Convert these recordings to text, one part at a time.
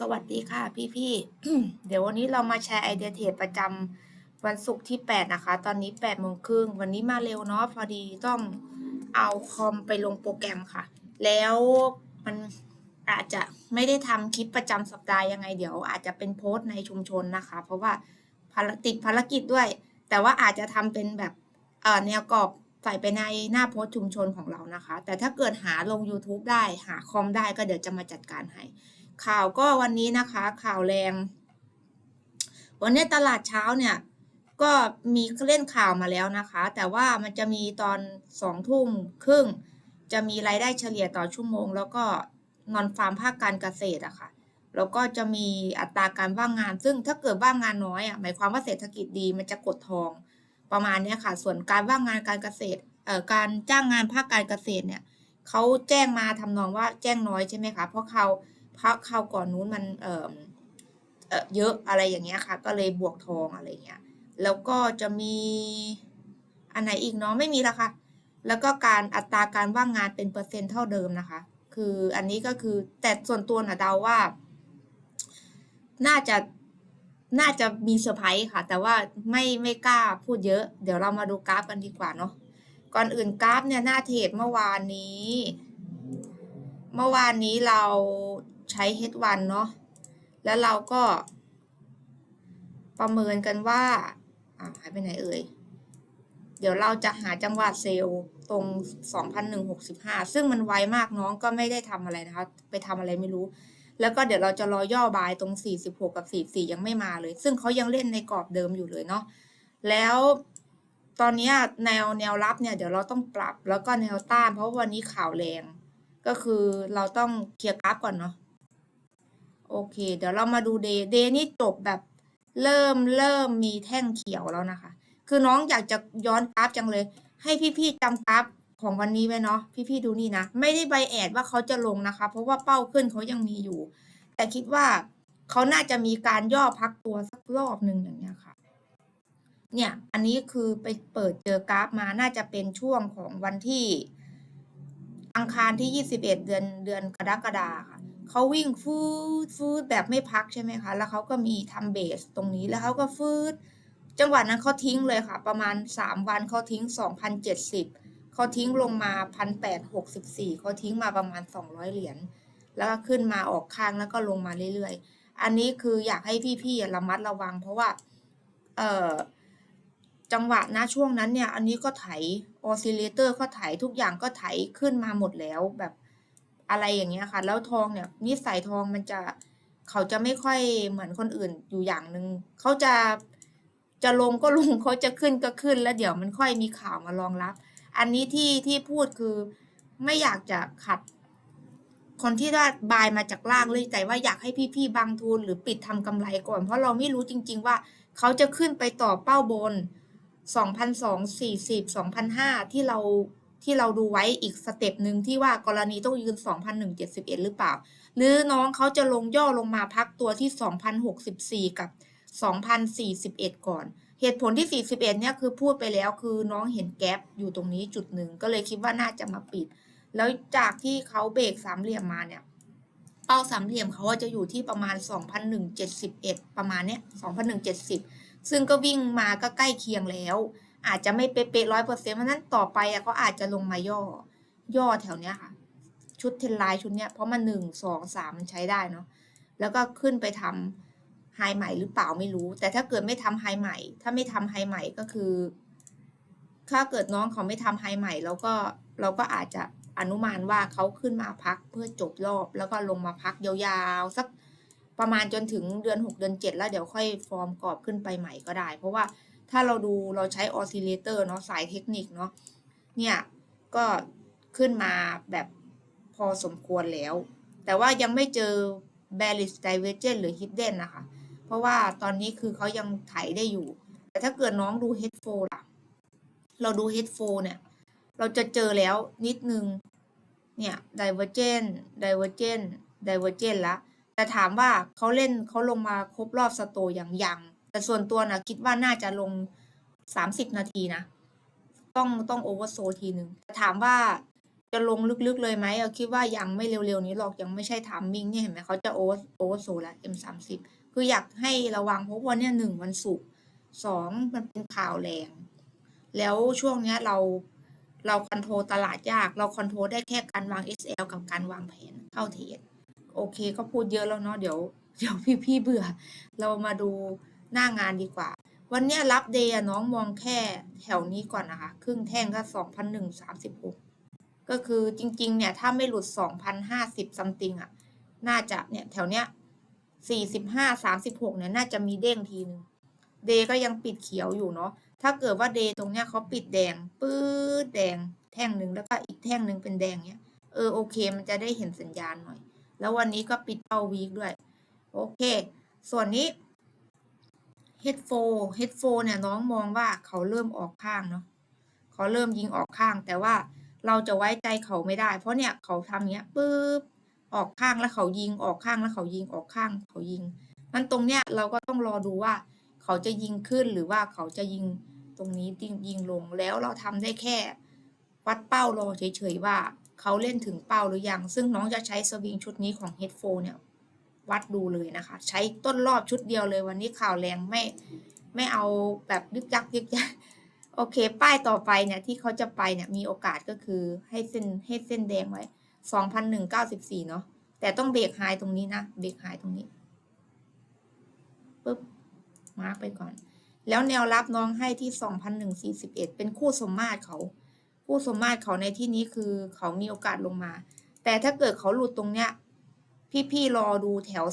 สวัสดีค่ะพี่ๆเดี๋ยววันนี้เรามาแชร์ไอเดียเทรดประจำวันศุกร์ที่ 8 นะคะ ตอนนี้8โมงครึ่งวันนี้มาเร็วเนาะพอดีต้องเอาคอมไปลงโปรแกรมค่ะ แล้วมันอาจจะไม่ได้ทำคลิปประจำสัปดาห์ยังไงเดี๋ยว อาจจะเป็นโพสต์ในชุมชนนะคะ เพราะว่าภารติดภารกิจด้วย แต่ว่าอาจจะทำเป็นแบบเอ่อแนวกรอบใส่ไปในหน้าโพสต์ชุมชนของเรานะคะ แต่ถ้าเกิดหาลง YouTube ได้หาคอมได้ก็เดี๋ยวจะมาจัดการให้ ข่าวก็วันนี้นะคะข่าวแรง วันนี้ตลาดเช้าเนี่ย ก็มีเล่นข่าวมาแล้วนะคะ แต่ว่ามันจะมีตอนสองทุ่มครึ่ง จะมีรายได้เฉลี่ยต่อชั่วโมง แล้วก็นอนฟาร์มภาคการเกษตรอะค่ะแล้วก็จะมีอัตราการว่างงาน ซึ่งถ้าเกิดว่างงานน้อยอะหมายความว่าเศรษฐกิจดีมันจะกดทองประมาณนี้ค่ะ ส่วนการว่างงานการเกษตรเอ่อการจ้างงานภาคการเกษตรเนี่ยเขาแจ้งมาทำนองว่าแจ้งน้อยใช่ไหมคะเพราะเขา เพราะเขาวก่อนนู้นมันเอ่อเยอะอะไรอย่างเงี้ยค่ะ ก็เลยบวกทองอะไรเงี้ย แล้วก็จะมีอันไหนอีกเนาะไม่มีและค่ะ แล้วก็การอัตราการว่างงานเป็นเปอร์เซ็นต์เท่าเดิมนะคะ คืออันนี้ก็คือแต่ส่วนตัวนะเดาว่า น่าจะน่าจะมีเซอร์ไพรส์ค่ะ แต่ว่าไม่ไม่กล้าพูดเยอะ เดี๋ยวเรามาดูกราฟกันดีกว่าเนาะก่อนอื่นกราฟเนี่ยหน้าเทรดเมื่อวานนี้ เมื่อวานนี้เรา ใช้ H1 เนาะ แล้วเราก็ ประเมินกันว่าอ่าหายไปไหนเอ่ย เดี๋ยวเราจะหาจังหวะเซลล์ตรง 2,165 ซึ่งมันไวมากน้องก็ไม่ได้ทำอะไรนะคะ ไปทำอะไรไม่รู้ แล้วก็เดี๋ยวเราจะรอย่อบายตรง 46 กับ 44 ยังไม่มาเลย ซึ่งเขายังเล่นในกรอบเดิมอยู่เลยเนาะ แล้วตอนนี้แนวแนวรับเนี่ยเดี๋ยวเราต้องปรับแล้วก็แนวต้านเพราะวันนี้ข่าวแรง ก็คือเราต้องเคลียร์กราฟก่อนเนาะ โอเค เดี๋ยวเรามาดูเดย์เดย์นี่จบแบบเริ่มเริ่มมีแท่งเขียวแล้วนะคะ คือน้องอยากจะย้อนกราฟจังเลย ให้พี่ๆจำกราฟของวันนี้ไว้เนาะพี่ๆดูนี่นะ ไม่ได้ใบแอดว่าเขาจะลงนะคะ เพราะว่าเป้าขึ้นเขายังมีอยู่ แต่คิดว่าเขาน่าจะมีการย่อพักตัวสักรอบหนึ่งอย่างเงี้ยค่ะ เนี่ย อันนี้คือไปเปิดเจอกราฟมาน่าจะเป็นช่วงของวันที่ อังคารที่ 21 เดือนเดือนกรกฎาค่ะ เขาวิ่งฟืดฟืดแบบไม่พักใช่ไหมคะ แล้วเขาก็มีทำเบสตรงนี้แล้วเขาก็ฟืดจังหวะนั้นเขาทิ้งเลยค่ะ ประมาณ 3 วันเขาทิ้ง 2,070เขาทิ้งลงมา 1,864เขาทิ้งมาประมาณ 200 เหรียญแล้วก็ขึ้นมาออกข้างแล้วก็ลงมาเรื่อยๆ อันนี้คืออยากให้พี่ๆระมัดระวัง เพราะว่าเอ่อจังหวะนะช่วงนั้นเนี่ย อันนี้ก็ไถออซิเลเตอร์ก็ไถทุกอย่างก็ไถขึ้นมาหมดแล้วแบบ อะไรอย่างเงี้ยค่ะ แล้วทองเนี่ยนิสัยทองมันจะเขาจะไม่ค่อยเหมือนคนอื่นอยู่อย่างหนึ่งเขาจะจะลงก็ลงเขาจะขึ้นก็ขึ้น แล้วเดี๋ยวมันค่อยมีข่าวมารองรับ อันนี้ที่ที่พูดคือไม่อยากจะขัด คนที่ได้บายมาจากล่างเลยแต่ว่าอยากให้พี่ๆบางทุนหรือปิดทำกำไรก่อน เพราะเราไม่รู้จริง ๆ ว่าเขาจะขึ้นไปต่อเป้าบน 2,240 2,005ที่เรา ที่เราดูไว้อีกสเต็ปหนึ่งที่ว่ากรณีต้องยืน 2,171 หรือเปล่า หรือน้องเขาจะลงย่อลงมาพักตัวที่ 2,064 กับ 2,041 ก่อน เหตุผลที่ 41 เนี่ยคือพูดไปแล้วคือน้องเห็นแกลบอยู่ตรงนี้จุดหนึ่งก็เลยคิดว่าน่าจะมาปิด แล้วจากที่เขาเบรกสามเหลี่ยมมาเนี่ยเป้าสามเหลี่ยมเขาจะอยู่ที่ประมาณ 2,171 ประมาณเนี้ย2,170 ซึ่งก็วิ่งมาก็ใกล้เคียงแล้ว อาจจะไม่เป๊ะร้อยเปอร์เซ็นต์เพราะนั้นต่อไปอะก็อาจจะลงมาย่อ ย่อแถวเนี้ยค่ะ ชุดเทนไลน์ชุดเนี้ยเพราะมันหนึ่งสองสามมันใช้ได้เนาะแล้วก็ขึ้นไปทำไฮใหม่หรือเปล่าไม่รู้ แต่ถ้าเกิดไม่ทำไฮใหม่ ถ้าไม่ทำไฮใหม่ก็คือ ถ้าเกิดน้องเขาไม่ทำไฮใหม่แล้วก็เราก็อาจจะอนุมานว่าเขาขึ้นมาพักเพื่อจบรอบ แล้วก็ลงมาพักยาวๆสักประมาณจนถึงเดือน 6 เดือน 7 แล้วเดี๋ยวค่อยฟอร์มกรอบขึ้นไปใหม่ก็ได้ เพราะว่า ถ้าเราดูเราใช้ออสซิเลเตอร์เนาะสายเทคนิคเนาะเนี่ยก็ขึ้นมาแบบพอสมควรแล้ว แต่ว่ายังไม่เจอ bearish divergence หรือ hidden นะคะ เพราะว่าตอนนี้คือเขายังไถได้อยู่ แต่ถ้าเกิดน้องดู head f o ล่ะ เราดู head f o เนี่ย เราจะเจอแล้วนิดนึง เนี่ย divergent divergent divergent ละแต่ถามว่าเขาเล่นเขาลงมาครบรอบสโตอย่างยัง แต่ส่วนตัวนะคิดว่าน่าจะลง30นาทีนะ ต้องต้องโอเวอร์โซทีหนึ่งแต่ถามว่าจะลงลึกๆเลยไหมเอาคิดว่ายังไม่เร็วๆนี้หรอกยังไม่ใช่ทามมิ่งเนี่ยเห็นไหมเขาจะโอเวอร์โอเวอร์โซแล้ว M สามสิบคืออยากให้ระวังเพราะวันนี้หนึ่งวันศุกร์สองมันเป็นข่าวแรง แล้วช่วงเนี้ยเราเราคอนโทรลตลาดยาก เราคอนโทรลได้แค่การวาง SL กับการวางแผนเข้าเทรดโอเคก็พูดเยอะแล้วเนาะเดี๋ยว เดี๋ยวพี่ๆเบื่อ เรามาดู หน้างานดีกว่า วันนี้รับเดย์น้องมองแค่แถวนี้ก่อนนะคะ ครึ่งแท่งก็สองพันหนึ่งสามสิบหกก็คือจริงๆ เนี่ย ถ้าไม่หลุดสองพันห้าสิบซัมติงอะ น่าจะเนี่ยแถวเนี้ยสี่สิบห้าสามสิบหกเนี่ย น่าจะมีเด้งทีนึงเดย์ก็ยังปิดเขียวอยู่เนาะ ถ้าเกิดว่าเดย์ตรงเนี้ยเขาปิดแดงปื๊ดแดงแท่งหนึ่งแล้วก็อีกแท่งหนึ่งเป็นแดงเนี้ย เออโอเค มันจะได้เห็นสัญญาณหน่อย แล้ววันนี้ก็ปิดเป้าวีคด้วย โอเค ส่วนนี้ H4 H4 เนี่ยน้องมองว่าเขาเริ่มออกข้างเนาะเขาเริ่มยิงออกข้าง แต่ว่าเราจะไว้ใจเขาไม่ได้ เพราะเนี่ยเขาทำเนี้ยปุ๊บออกข้างแล้วเขายิงออกข้างแล้วเขายิงออกข้าง เขายิงมันตรงเนี้ยเราก็ต้องรอดูว่า เขาจะยิงขึ้นหรือว่าเขาจะยิงตรงนี้ยิงยิงลงแล้วเราทำได้แค่ วัดเป้ารอเฉยๆว่า เขาเล่นถึงเป้าหรือยัง ซึ่งน้องจะใช้สวิงชุดนี้ของ H4 เนี่ย วัดดูเลยนะคะ ใช้ต้นรอบชุดเดียวเลยวันนี้ข่าวแรงไม่ไม่เอาแบบยึกยักยึกยักโอเค ป้ายต่อไปเนี่ยที่เขาจะไปเนี่ยมีโอกาสก็คือให้เส้นให้เส้นแดงไว้สองพันหนึ่งเก้าสิบสี่เนาะแต่ต้องเบรกไฮตรงนี้นะเบรกไฮตรงนี้ปุ๊บมาร์กไปก่อน แล้วแนวรับน้องให้ที่สองพันหนึ่งสี่สิบเอ็ดเป็นคู่สมมาตรเขา คู่สมมาตรเขาในที่นี้คือเขามีโอกาสลงมา แต่ถ้าเกิดเขาหลุดตรงเนี้ย พี่ๆรอดูแถว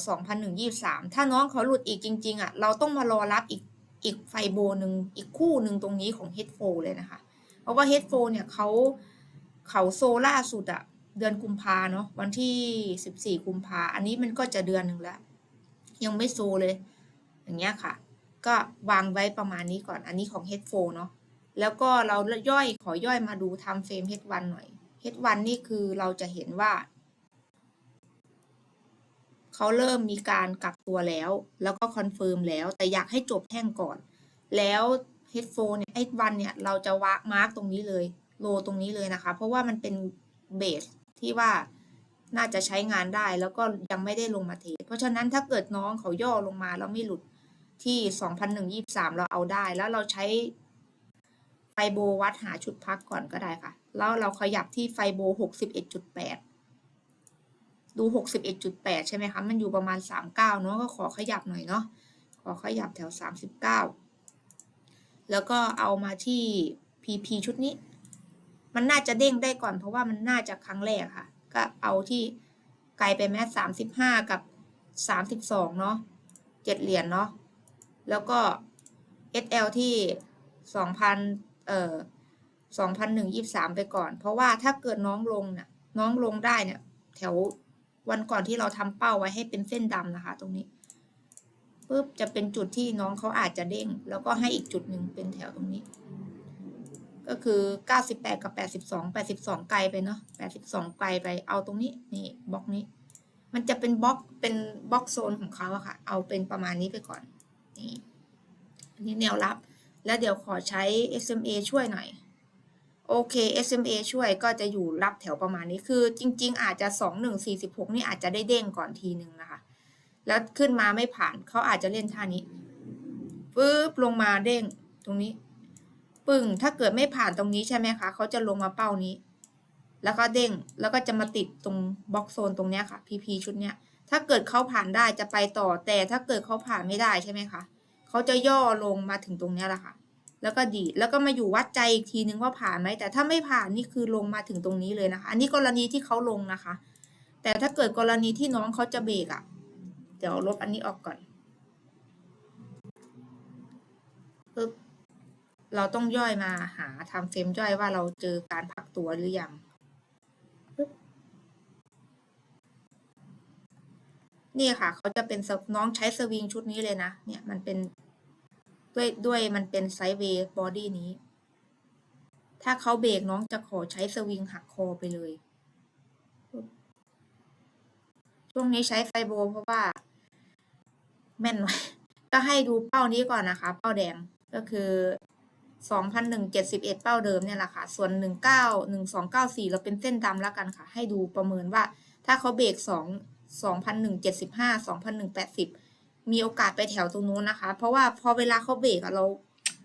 2,123 ถ้าน้องเขาหลุดอีกจริง ๆอะเราต้องมารอรับอีกอีกไฟโบหนึ่งอีกคู่หนึ่งตรงนี้ของ H4 เลยนะคะ เพราะว่า H4 เนี่ยเขาเขาโซล่าสุดอะเดือนกุมภาเนาะวันที่ 14 กุมภาอันนี้มันก็จะเดือนหนึ่งแล้ว ยังไม่โซเลย อย่างเงี้ยค่ะ ก็วางไว้ประมาณนี้ก่อนอันนี้ของ H4 เนาะแล้วก็เราย่อยขอย่อยมาดูทำเฟรม H1 หน่อย H1 นี่คือเราจะเห็นว่า เขาเริ่มมีการกลับตัวแล้ว แล้วก็คอนเฟิร์มแล้ว แต่อยากให้จบแท่งก่อน แล้ว H4 เนี่ย H1 เนี่ยเราจะวามาร์กตรงนี้เลยโลตรงนี้เลยนะคะ เพราะว่ามันเป็นเบสที่ว่าน่าจะใช้งานได้แล้วก็ยังไม่ได้ลงมาเทรดเพราะฉะนั้นถ้าเกิดน้องเขาย่อลงมาแล้วไม่หลุดที่ 2,123 เราเอาได้ แล้วเราใช้ไฟโบวัดหาชุดพักก่อนก็ได้ค่ะ แล้วเราขยับที่ไฟโบ 61.8 ดูหกสิบเอ็ดจุดแปดใช่ไหมคะ มันอยู่ประมาณสามเก้าเนาะก็ขอขยับหน่อยเนาะ ขอขยับแถวสามสิบเก้าแล้วก็เอามาที่ PP ชุดนี้ มันน่าจะเด้งได้ก่อนเพราะว่ามันน่าจะครั้งแรกค่ะ ก็เอาที่ไกลไปแม้สามสิบห้ากับสามสิบสองเนาะเจ็ดเหรียญเนาะ แล้วก็ SL ที่สองพันเอ่อสองพันหนึ่งยี่สามไปก่อน เพราะว่าถ้าเกิดน้องลงเนี่ยน้องลงได้เนี่ยแถว วันก่อนที่เราทำเป้าไว้ให้เป็นเส้นดำนะคะ ตรงนี้ปุ๊บจะเป็นจุดที่น้องเขาอาจจะเด้ง แล้วก็ให้อีกจุดหนึ่งเป็นแถวตรงนี้ ก็คือ 98 กับ 82 82 ไกลไปเนาะ82 ไกลไปเอาตรงนี้นี่บล็อกนี้ มันจะเป็นบล็อกเป็นบล็อกโซนของเขาอะค่ะ เอาเป็นประมาณนี้ไปก่อนนี่อันนี้แนวรับ แล้วเดี๋ยวขอใช้ SMA ช่วยหน่อย โอเค SMA ช่วยก็จะอยู่รับแถวประมาณนี้คือ จริง ๆ อาจจะ 2146 นี่อาจจะได้เด้งก่อนทีนึงนะคะ แล้วขึ้นมาไม่ผ่านเขาอาจจะเล่นท่านี้ปึ๊บลงมาเด้งตรงนี้ ปึ้งถ้าเกิดไม่ผ่านตรงนี้ใช่ไหมคะเขาจะลงมาเป้านี้ แล้วก็เด้งแล้วก็จะมาติดตรงบล็อกโซนตรงเนี้ยค่ะ PP ชุดเนี้ย ถ้าเกิดเขาผ่านได้จะไปต่อแต่ถ้าเกิดเขาผ่านไม่ได้ใช่ไหมคะเขาจะย่อลงมาถึงตรงเนี้ยแหละค่ะ แล้วก็ดีดแล้วก็มาอยู่วัดใจอีกทีนึงว่าผ่านไหมแต่ถ้าไม่ผ่านนี่คือลงมาถึงตรงนี้เลยนะคะ อันนี้กรณีที่เขาลงนะคะ แต่ถ้าเกิดกรณีที่น้องเขาจะเบรกอะ่ะ เดี๋ยวลบอันนี้ออกก่อนปึ๊บเราต้องย่อยมาหาทำเฟรมย่อยว่าเราเจอการพักตัวหรือยังนี่ค่ะ เขาจะเป็นน้องใช้สวิงชุดนี้เลยนะ เนี่ยมันเป็น ด้วยด้วยมันเป็นไซด์เวย์บอดี้นี้ ถ้าเขาเบรกน้องจะขอใช้สวิงหักคอไปเลย ช่วงนี้ใช้ไฟโบ เพราะว่า แม่นไว้ก็ให้ดูเป้านี้ก่อนนะคะ เป้าแดงก็คือสองพันหนึ่งเจ็ดสิบเอ็ดเป้าเดิมเนี่ยแหละค่ะ ส่วนหนึ่งเก้าหนึ่งสองเก้าสี่เราเป็นเส้นดำแล้วกันค่ะ ให้ดูประเมินว่า ถ้าเขาเบรนึ่งแปดสิบ มีโอกาสไปแถวตรงนู้นนะคะ เพราะว่าพอเวลาเขาเบรกอะเรา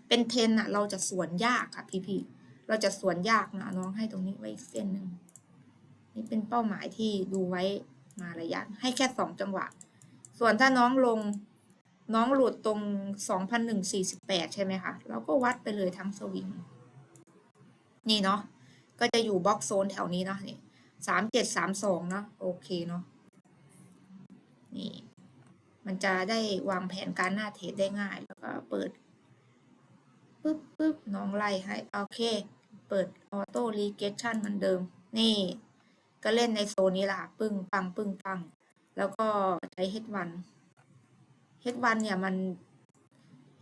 เป็นเทรนอะเราจะสวนยากค่ะพี่พี่ๆเราจะสวนยากนะน้องให้ตรงนี้ไว้อีกเส้นหนึ่งนี่เป็นเป้าหมายที่ดูไว้มาระยะ ให้แค่สองจังหวะ ส่วนถ้าน้องลงน้องหลุดตรง 2,148 ใช่ไหมคะ เราก็วัดไปเลยทั้งสวิง นี่เนาะ ก็จะอยู่บล็อกโซนแถวนี้เนาะนี่สามเจ็ดสามสองเนาะ โอเคเนาะ นี่ มันจะได้วางแผนการหน้าเทรดได้ง่าย แล้วก็เปิดปึ๊บปึ๊บน้องไล่ให้โอเค เปิดออโต้รีเกชันเหมือนเดิม นี่ ก็เล่นในโซนนี้ละค่ะปึ้งปังปึ้งปัง แล้วก็ใช้ H1 H1 เฮดวันเนี่ยมัน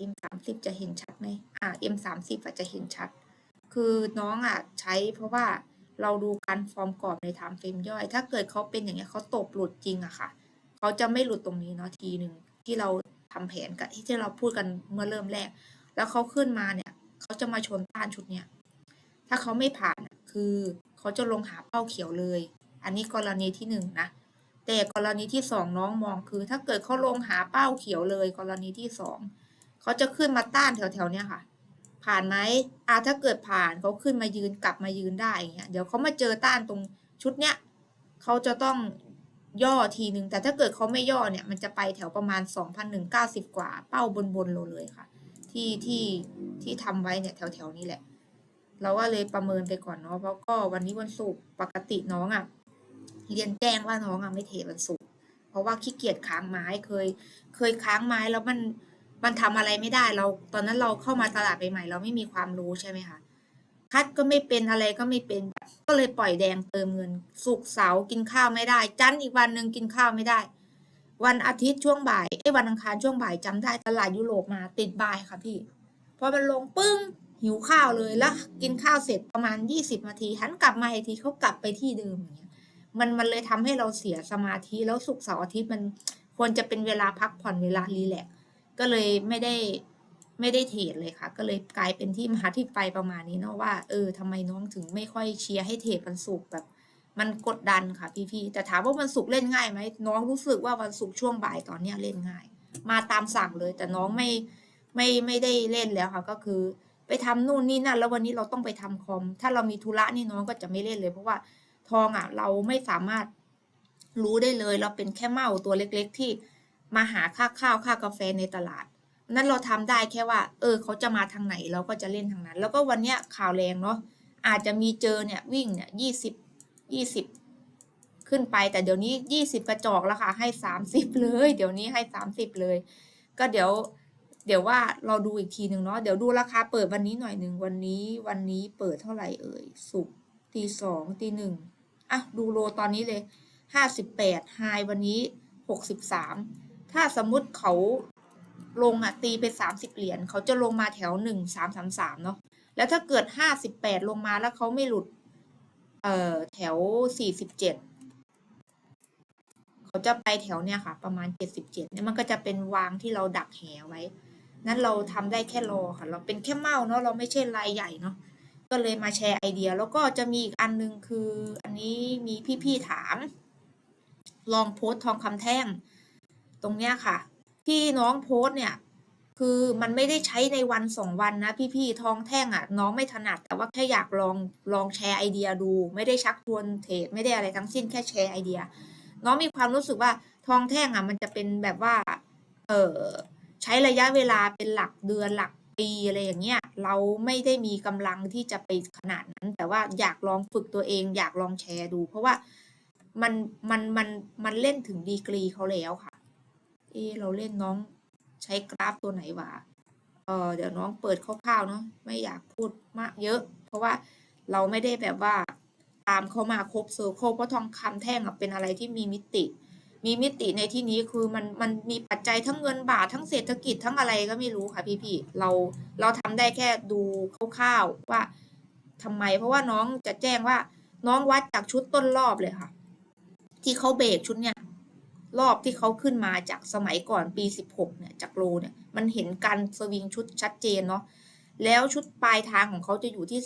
M สามสิบจะเห็นชัดไหมอ่า M สามสิบอาจจะเห็นชัด คือน้องอะใช้เพราะว่าเราดูการฟอร์มกรอบในไทม์เฟรมย่อย ถ้าเกิดเขาเป็นอย่างเงี้ยเขาตบหลุดจริงอะค่ะ เขาจะไม่หลุดตรงนี้เนาะทีหนึ่งที่เราทำแผนกับที่เราพูดกันเมื่อเริ่มแรก แล้วเขาขึ้นมาเนี่ย เขาจะมาชนต้านชุดเนี้ยถ้าเขาไม่ผ่านคือเขาจะลงหาเป้าเขียวเลย อันนี้กรณีที่หนึ่งนะ แต่กรณีที่สองน้องมองคือ ถ้าเกิดเขาลงหาเป้าเขียวเลย กรณีที่สองเขาจะขึ้นมาต้านแถวๆเนี้ยค่ะ ผ่านไหมอ่าถ้าเกิดผ่านเขาขึ้นมายืนกลับมายืนได้อย่างเงี้ย เดี๋ยวเขามาเจอต้านตรงชุดเนี้ยเขาจะต้อง ย่อทีหนึ่งแต่ถ้าเกิดเขาไม่ย่อเนี่ย มันจะไปแถวประมาณ 2,190 กว่าเป้าบนๆเราเลยค่ะ ที่ที่ที่ทำไว้เนี่ยแถวๆนี้แหละ เราว่าเลยประเมินไปก่อนเนาะเพราะก็วันนี้วันศุกร์ปกติน้องอะ่ะ เรียนแจ้งว่าน้องอะไม่เทรดวันศุกร์เพราะว่าขี้เกียจค้างไม้เคย เคยค้างไม้แล้วมันมันทำอะไรไม่ได้เราตอนนั้นเราเข้ามาตลาดใหม่ๆเราไม่มีความรู้ใช่ไหมคะ คัดก็ไม่เป็นอะไรก็ไม่เป็น ก็เลยปล่อยแดงเติมเงิน สุกเสาร์กินข้าวไม่ได้ จันทร์อีกวันหนึ่งกินข้าวไม่ได้ วันอาทิตย์ช่วงบ่ายไอ้วันอังคารช่วงบ่ายจำได้ตลาดยุโรปมาติดบ่ายค่ะพี่พอมันลงปึ้งหิวข้าวเลยแล้ว กินข้าวเสร็จประมาณยี่สิบนาทีหันกลับมาอีกทีเขากลับไปที่เดิมอย่างเงี้ยมันมันเลยทำให้เราเสียสมาธิแล้วสุกเสาร์อาทิตย์มันควรจะเป็นเวลาพักผ่อนเวลารีแลกซ์ก็เลยไม่ได้ ไม่ได้เทรดเลยค่ะ ก็เลยกลายเป็นที่มาที่ไปประมาณนี้เนาะว่าเออทำไมน้องถึงไม่ค่อยเชียร์ให้เทรดวันศุกร์แบบ มันกดดันค่ะพี่ๆแต่ถามว่าวันศุกร์เล่นง่ายไหมน้องรู้สึกว่าวันศุกร์ช่วงบ่ายตอนเนี้ยเล่นง่าย มาตามสั่งเลย แต่น้องไม่ไม่ไม่ได้เล่นแล้วค่ะ ก็คือ ไปทำนู่นนี่นั่นแล้ววันนี้เราต้องไปทำคอม ถ้าเรามีธุระนี่น้องก็จะไม่เล่นเลย เพราะว่าทองอะ เราไม่สามารถรู้ได้เลย เราเป็นแค่เมาตัวเล็ก ๆ ที่มาหาค่าข้าวค่ากาแฟในตลาด นั้นเราทำได้แค่ว่า เออ เขาจะมาทางไหนเราก็จะเล่นทางนั้น แล้วก็วันเนี้ยข่าวแรงเนาะอาจจะมีเจอเนี่ยวิ่งเนี่ยยี่สิบยี่สิบขึ้นไป แต่เดี๋ยวนี้ยี่สิบกระจอกแล้วค่ะให้สามสิบเลย เดี๋ยวนี้ให้สามสิบเลย ก็เดี๋ยว เดี๋ยวว่าเราดูอีกทีหนึ่งเนาะเดี๋ยวดูราคาเปิดวันนี้หน่อยหนึ่งวันนี้วันนี้เปิดเท่าไหร่เอ่ยสุกตีสองตีหนึ่งอะดูโลตอนนี้เลยห้าสิบแปดไฮวันนี้หกสิบสามถ้าสมมุติเขา ลงอะตีไปสามสิบเหรียญเขาจะลงมาแถวหนึ่งสามสามสามเนาะแล้วถ้าเกิดห้าสิบแปดลงมาแล้วเขาไม่หลุด เอ่อแถวสี่สิบเจ็ดเขาจะไปแถวเนี้ยค่ะ ประมาณเจ็ดสิบเจ็ดเนี่ยมันก็จะเป็นวางที่เราดักแหไว้ นั้นเราทำได้แค่รอค่ะ เราเป็นแค่เมาเนาะเราไม่ใช่รายใหญ่เนาะก็เลยมาแชร์ไอเดีย แล้วก็จะมีอีกอันนึงคือ อันนี้มีพี่ๆถาม ลองโพสต์ทองคำแท่ง ตรงเนี้ยค่ะ ที่น้องโพสเนี่ย คือมันไม่ได้ใช้ในวันสองวันนะ พี่ๆทองแท่งอะ น้องไม่ถนัด แต่ว่าแค่อยากลองลองแชร์ไอเดียดู ไม่ได้ชักชวนเทรดไม่ได้อะไรทั้งสิ้นแค่แชร์ไอเดีย น้องมีความรู้สึกว่าทองแท่งอะ มันจะเป็นแบบว่า เออใช้ระยะเวลาเป็นหลักเดือนหลักปีอะไรอย่างเงี้ยเราไม่ได้มีกำลังที่จะไปขนาดนั้น แต่ว่าอยากลองฝึกตัวเอง อยากลองแชร์ดู เพราะว่ามันมันมันมันเล่นถึงดีกรีเขาแล้วค่ะ เอเราเล่นน้องใช้กราฟตัวไหนวะเออเดี๋ยวน้องเปิดคร่าวๆเนาะไม่อยากพูดมากเยอะ เพราะว่าเราไม่ได้แบบว่าตามเขามาครบเซอร์เคิลเพราะทองคำแท่งอะเป็นอะไรที่มีมิติ มีมิติในที่นี้คือมันมันมีปัจจัยทั้งเงินบาททั้งเศรษฐกิจทั้งอะไรก็ไม่รู้ค่ะพี่ๆเราเราทำได้แค่ดูคร่าวๆว่าทำไม เพราะว่าน้องจะแจ้งว่าน้องวัดจากชุดต้นรอบเลยค่ะ ที่เขาเบรกชุดเนี้ย รอบที่เขาขึ้นมาจากสมัยก่อนปี 16 เนี่ยจากโลเนี่ยมันเห็นการสวิงชุดชัดเจนเนาะแล้วชุดปลายทางของเขาจะอยู่ที่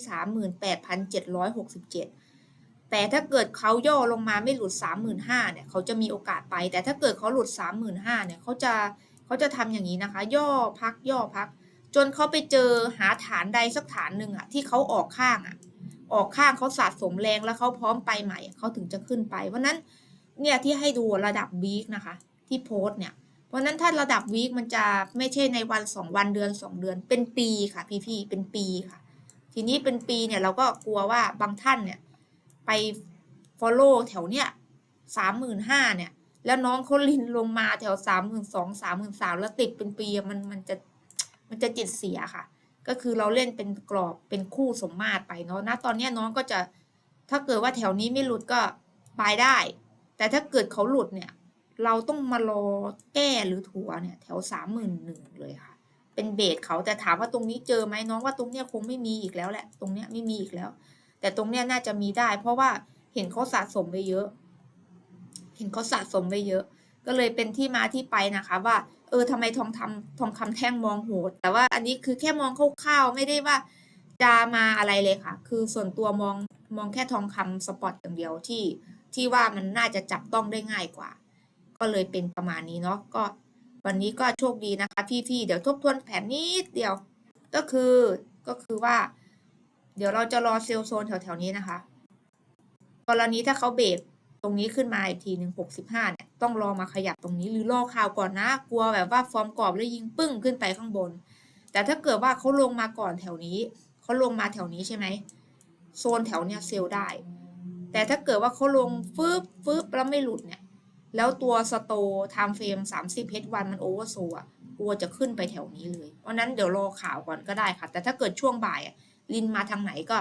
38,767 แต่ถ้าเกิดเขาย่อลงมาไม่หลุด 35,000เนี่ยเขาจะมีโอกาสไป แต่ถ้าเกิดเขาหลุด 35,000เนี่ยเขาจะเขาจะทำอย่างนี้นะคะ ย่อพักย่อพัก จนเขาไปเจอหาฐานใดสักฐานหนึ่งอะที่เขาออกข้างอะออกข้างเขาสะสมแรงแล้วเขาพร้อมไปใหม่เขาถึงจะขึ้นไปเพราะนั้น เนี่ยที่ให้ดูระดับวีคนะคะ ที่โพสเนี่ย เพราะนั้นถ้าระดับวีคมันจะไม่ใช่ในวันสองวันเดือนสองเดือน เป็นปีค่ะพี่ๆเป็นปีค่ะ ทีนี้เป็นปีเนี่ยเราก็กลัวว่าบางท่านเนี่ย ไป follow แถวเนี้ยสามหมื่นห้าเนี่ย แล้วน้องเขาลินลงมาแถวสามหมื่นสองสามหมื่นสามแล้วติดเป็นปีมันมันจะมันจะจิตเสียค่ะ ก็คือเราเล่นเป็นกรอบเป็นคู่สมมาตรไปเนาะนะตอนนี้น้องก็จะถ้าเกิดว่าแถวนี้ไม่หลุดก็ไปได้ แต่ถ้าเกิดเขาหลุดเนี่ย เราต้องมารอแก้หรือถัวเนี่ยแถวสามหมื่นหนึ่งเลยค่ะ เป็นเบสเขาแต่ถามว่าตรงนี้เจอไหมน้องว่าตรงเนี้ยคงไม่มีอีกแล้วแหละ ตรงเนี้ยไม่มีอีกแล้ว แต่ตรงเนี้ยน่าจะมีได้ เพราะว่าเห็นเขาสะสมไปเยอะ เห็นเขาสะสมไปเยอะ ก็เลยเป็นที่มาที่ไปนะคะว่า เออทำไมทองทำทองคำแท่งมองโหด แต่ว่าอันนี้คือแค่มองคร่าวๆไม่ได้ว่าจะมาอะไรเลยค่ะ คือส่วนตัวมองมองแค่ทองคำสปอตอย่างเดียวที่ ที่ว่ามันน่าจะจับต้องได้ง่ายกว่า ก็เลยเป็นประมาณนี้เนาะก็ วันนี้ก็โชคดีนะคะพี่ๆเดี๋ยวทบทวนแผนนิดเดียวก็คือก็คือว่า เดี๋ยวเราจะรอเซลล์โซนแถวๆนี้นะคะ กรณีถ้าเขาเบรกตรงนี้ขึ้นมาอีกทีหนึ่งหกสิบห้าเนี่ยต้องรอมาขยับตรงนี้หรือรอข่าวก่อนนะ กลัวแบบว่าฟอร์มกรอบแล้วยิงปึ้งขึ้นไปข้างบน แต่ถ้าเกิดว่าเขาลงมาก่อนแถวนี้เขาลงมาแถวนี้ใช่ไหมโซนแถวเนี้ยเซลล์ได้ แต่ถ้าเกิดว่าเขาลงฟึบฟึบแล้วไม่หลุดเนี่ย แล้วตัวสโตไทม์เฟรม30 H1 มันโอเวอร์โซอะกลัวจะขึ้นไปแถวนี้เลย เพราะนั้นเดี๋ยวรอข่าวก่อนก็ได้ค่ะ แต่ถ้าเกิดช่วงบ่ายอะลินมาทางไหนก็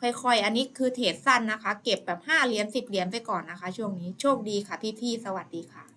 ค่อยๆ อันนี้คือเทรดสั้นนะคะ เก็บแบบ5เหรียญ10เหรียญไปก่อนนะคะ ช่วงนี้โชคดีค่ะพี่ๆ สวัสดีค่ะ